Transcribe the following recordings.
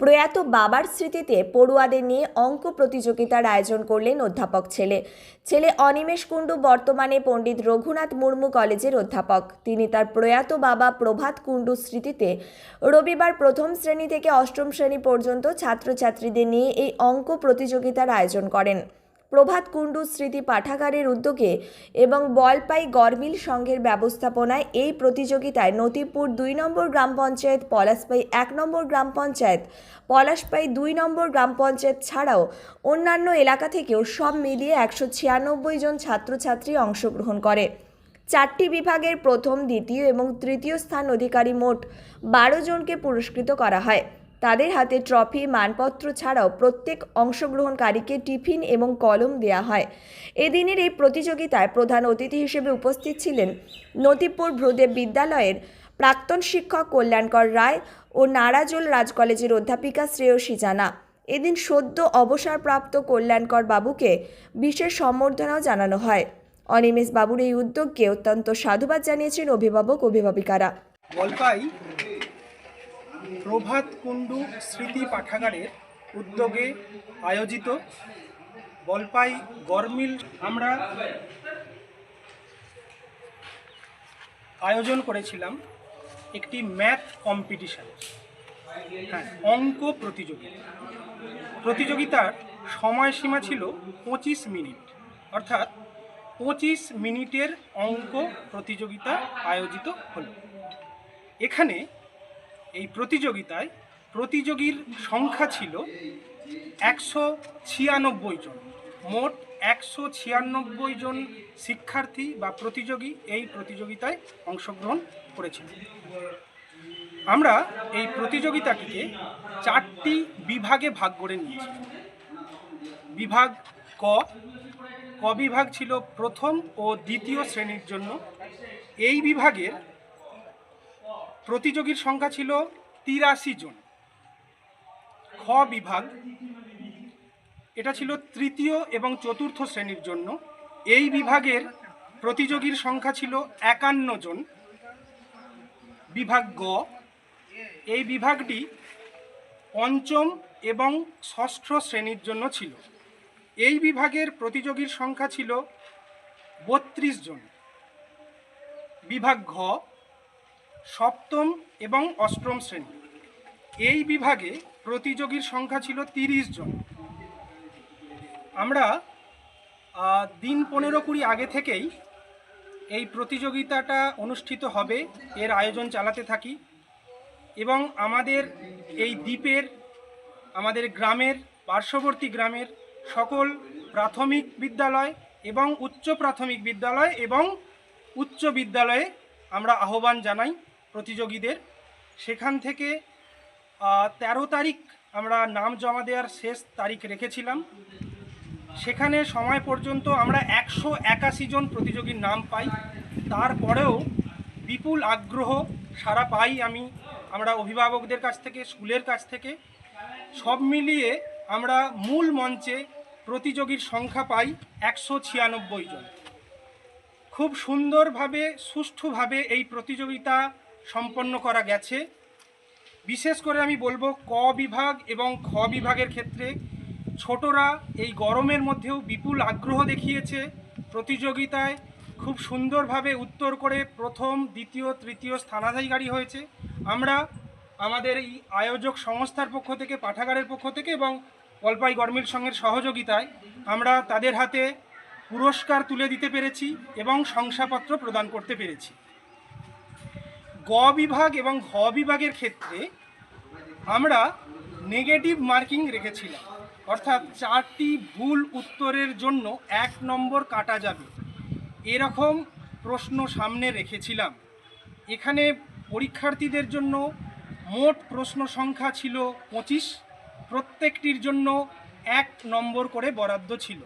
প্রয়াত বাবার স্মৃতিতে পড়ুয়াদের নিয়ে অঙ্ক প্রতিযোগিতার আয়োজন করলেন অধ্যাপক ছেলে। ছেলে অনিমেষ কুণ্ডু বর্তমানে পণ্ডিত রঘুনাথ মুর্মু কলেজের অধ্যাপক। তিনি তার প্রয়াত বাবা প্রভাত কুণ্ডু স্মৃতিতে রবিবার প্রথম শ্রেণি থেকে অষ্টম শ্রেণি পর্যন্ত ছাত্রছাত্রীদের নিয়ে এই অঙ্ক প্রতিযোগিতার আয়োজন করেন। প্রভাত কুণ্ডু স্মৃতি পাঠাগারের উদ্যোগে এবং বলপাই গরমিল সংঘের ব্যবস্থাপনায় এই প্রতিযোগিতায় নতিপুর দুই নম্বর গ্রাম পঞ্চায়েত, পলাশপাই এক নম্বর গ্রাম পঞ্চায়েত, পলাশপাই দুই নম্বর গ্রাম পঞ্চায়েত ছাড়াও অন্যান্য এলাকা থেকেও সব মিলিয়ে একশো ছিয়ানব্বই জন ছাত্রছাত্রী অংশগ্রহণ করে। চারটি বিভাগের প্রথম, দ্বিতীয় এবং তৃতীয় স্থান অধিকারী মোট বারো জনকে পুরস্কৃত করা হয়। তাদের হাতে ট্রফি, মানপত্র ছাড়াও প্রত্যেক অংশগ্রহণকারীকে টিফিন এবং কলম দেওয়া হয়। এদিনের এই প্রতিযোগিতায় প্রধান অতিথি হিসেবে উপস্থিত ছিলেন নতিপুর ভ্রদেব বিদ্যালয়ের প্রাক্তন শিক্ষক কল্যাণকর রায় ও নারাজল রাজ কলেজের অধ্যাপিকা শ্রেয়সী জানা। এদিন সদ্য অবসরপ্রাপ্ত কল্যাণকর বাবুকে বিশেষ সম্বর্ধনাও জানানো হয়। অনিমেষ বাবুর এই উদ্যোগকে অত্যন্ত সাধুবাদ জানিয়েছেন অভিভাবক অভিভাবিকারা প্রভাত কুণ্ডু স্মৃতি পাঠাগারের উদ্যোগে আয়োজিত বলপাই গরমিল আমরা আয়োজন করেছিলাম একটি ম্যাথ কম্পিটিশান। হ্যাঁ অঙ্ক প্রতিযোগিতা। প্রতিযোগিতার সময়সীমা ছিল পঁচিশ মিনিট। অর্থাৎ পঁচিশ মিনিটের অঙ্ক প্রতিযোগিতা আয়োজিত হল। এখানে এই প্রতিযোগিতায় প্রতিযোগীর সংখ্যা ছিল একশো ছিয়ানব্বই জন। মোট একশো ছিয়ানব্বই জন শিক্ষার্থী বা প্রতিযোগী এই প্রতিযোগিতায় অংশগ্রহণ করেছিল। আমরা এই প্রতিযোগিতাটিকে চারটি বিভাগে ভাগ করে নিয়েছি। বিভাগ ক ক বিভাগ ছিল প্রথম ও দ্বিতীয় শ্রেণির জন্য। এই বিভাগের প্রতিযোগীর সংখ্যা ছিল তিরাশি জন। খ বিভাগ, এটা ছিল তৃতীয় এবং চতুর্থ শ্রেণির জন্য। এই বিভাগের প্রতিযোগীর সংখ্যা ছিল একান্ন জন। বিভাগ গ, এই বিভাগটি পঞ্চম এবং ষষ্ঠ শ্রেণির জন্য ছিল। এই বিভাগের প্রতিযোগীর সংখ্যা ছিল বত্রিশ জন। বিভাগ ঘ সপ্তম এবং অষ্টম শ্রেণি। এই বিভাগে প্রতিযোগীর সংখ্যা ছিল তিরিশ জন। আমরা দিন পনেরো কুড়ি আগে থেকেই এই প্রতিযোগিতাটা অনুষ্ঠিত হবে, এর আয়োজন চালাতে থাকি এবং আমাদের এই দ্বীপের, আমাদের গ্রামের, পার্শ্ববর্তী গ্রামের সকল প্রাথমিক বিদ্যালয় এবং উচ্চ প্রাথমিক বিদ্যালয় এবং উচ্চ বিদ্যালয়ে আমরা আহ্বান জানাই। প্রতিযোগীদের। সেখান থেকে তেরো তারিখ আমরা নাম জমা দেওয়ার শেষ তারিখ রেখেছিলাম। সেখানে সময় পর্যন্ত আমরা একশো একাশি জন প্রতিযোগীর নাম পাই। তারপরেও বিপুল আগ্রহ সারা পাই আমি। আমরা অভিভাবকদের কাছ থেকে, স্কুলের কাছ থেকে। সব মিলিয়ে আমরা মূল মঞ্চে প্রতিযোগীর সংখ্যা পাই একশো ছিয়ানব্বই জন। খুব সুন্দরভাবে, সুষ্ঠুভাবে এই প্রতিযোগিতা সম্পন্ন করা গেছে। বিশেষ করে আমি বলব ক বিভাগ এবং খ বিভাগের ক্ষেত্রে ছোটরা এই গরমের মধ্যেও বিপুল আগ্রহ দেখিয়েছে প্রতিযোগিতায়। খুব সুন্দরভাবে উত্তর করে প্রথম, দ্বিতীয়, তৃতীয় স্থানাধিকারী হয়েছে। আমরা আমাদের এই আয়োজক সংস্থার পক্ষ থেকে, পাঠাগারের পক্ষ থেকে এবং অল্পাই গরমিল সঙ্গের সহযোগিতায় আমরা তাদের হাতে পুরস্কার তুলে দিতে পেরেছি এবং শংসাপত্র প্রদান করতে পেরেছি। গ বিভাগ এবং ঘ বিভাগের ক্ষেত্রে আমরা নেগেটিভ মার্কিং রেখেছিলাম। অর্থাৎ চারটি ভুল উত্তরের জন্য এক নম্বর কাটা যাবে। এরকম প্রশ্ন সামনে রেখেছিলাম। এখানে পরীক্ষার্থীদের জন্য মোট প্রশ্ন সংখ্যা ছিল পঁচিশ। প্রত্যেকটির জন্য এক নম্বর করে বরাদ্দ ছিল।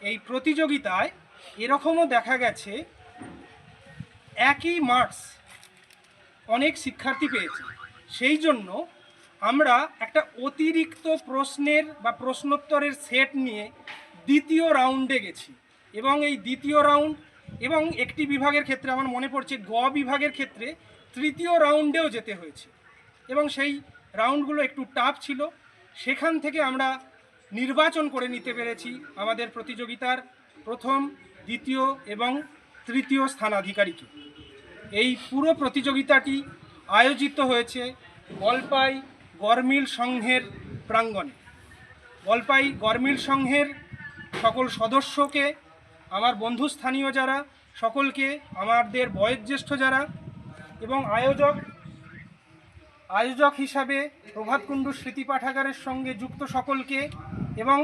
এই প্রতিযোগিতায় এরকমও দেখা গেছে, একই মার্কস অনেক শিক্ষার্থী পেয়েছে। সেই জন্য আমরা একটা অতিরিক্ত প্রশ্নের বা প্রশ্নোত্তরের সেট নিয়ে দ্বিতীয় রাউন্ডে গেছি। এবং এই দ্বিতীয় রাউন্ড এবং একটি বিভাগের ক্ষেত্রে আমার মনে পড়ছে গ বিভাগের ক্ষেত্রে তৃতীয় রাউন্ডেও যেতে হয়েছে। এবং সেই রাউন্ডগুলো একটু টাফ ছিল। সেখান থেকে আমরা নির্বাচন করে নিতে পেরেছি আমাদের প্রতিযোগিতার প্রথম, দ্বিতীয় এবং তৃতীয় স্থানাধিকারীকে। এই পুরো প্রতিযোগিতাটি আয়োজিত হয়েছে গলপাই গরমিল সংঘের প্রাঙ্গণে। গলপাই গরমিল সংঘের সকল সদস্যকে, আমার বন্ধুস্থানীয় যারা, সকলকে, আমাদের বয়োজ্যেষ্ঠ যারা এবং আয়োজক আয়োজক হিসাবে প্রভাত কুণ্ডু স্মৃতি পাঠাগারের সঙ্গে যুক্ত সকলকে এবং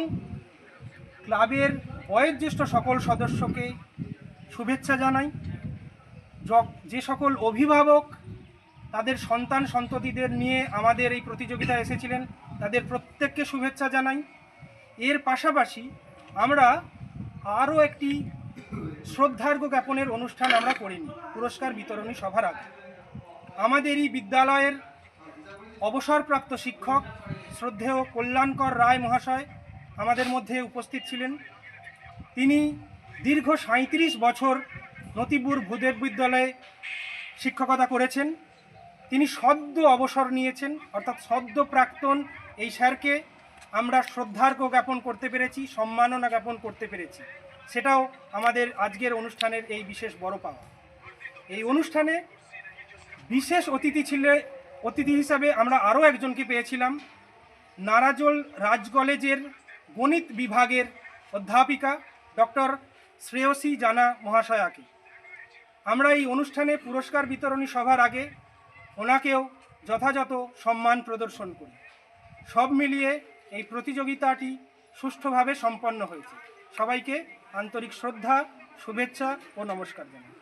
ক্লাবের বয়োজ্যেষ্ঠ সকল সদস্যকে শুভেচ্ছা জানাই। য- সকল অভিভাবক তাদের সন্তান সন্ততিদের নিয়ে আমাদের এই প্রতিযোগিতায় এসেছিলেন, তাদের প্রত্যেককে শুভেচ্ছা জানাই। এর পাশাপাশি আমরা আরও একটি শ্রদ্ধার্ঘ জ্ঞাপনের অনুষ্ঠান আমরা করিনি পুরস্কার বিতরণী সভার আগে। আমাদের এই বিদ্যালয়ের অবসরপ্রাপ্ত শিক্ষক, শ্রদ্ধেয় কল্যাণকর রায় মহাশয় আমাদের মধ্যে উপস্থিত ছিলেন। তিনি দীর্ঘ সাঁত্রিশ বছর নতিপুর ভূদেব বিদ্যালয়ে শিক্ষকতা করেছেন। তিনি সদ্য অবসর নিয়েছেন, অর্থাৎ সদ্য প্রাক্তন এই স্যারকে আমরা শ্রদ্ধার্ঘ্য জ্ঞাপন করতে পেরেছি, সম্মাননা জ্ঞাপন করতে পেরেছি। সেটাও আমাদের আজকের অনুষ্ঠানের এই বিশেষ বড় পাওয়া। এই অনুষ্ঠানে বিশেষ অতিথি ছিল, অতিথি হিসাবে আমরা আরও একজনকে পেয়েছিলাম। নারাজল রাজ কলেজের গণিত বিভাগের অধ্যাপিকা ডক্টর শ্রেয়সী জানা মহাশয়াকে। আমরা এই অনুষ্ঠানে পুরস্কার বিতরণী সভার আগে ওনাকেও যথাযথ সম্মান প্রদর্শন করি। সব মিলিয়ে এই প্রতিযোগিতাটি সুষ্ঠুভাবে সম্পন্ন হয়েছে। সবাইকে আন্তরিক শ্রদ্ধা, শুভেচ্ছা ও নমস্কার জানাই।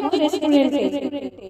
রেস্টুরেন্টে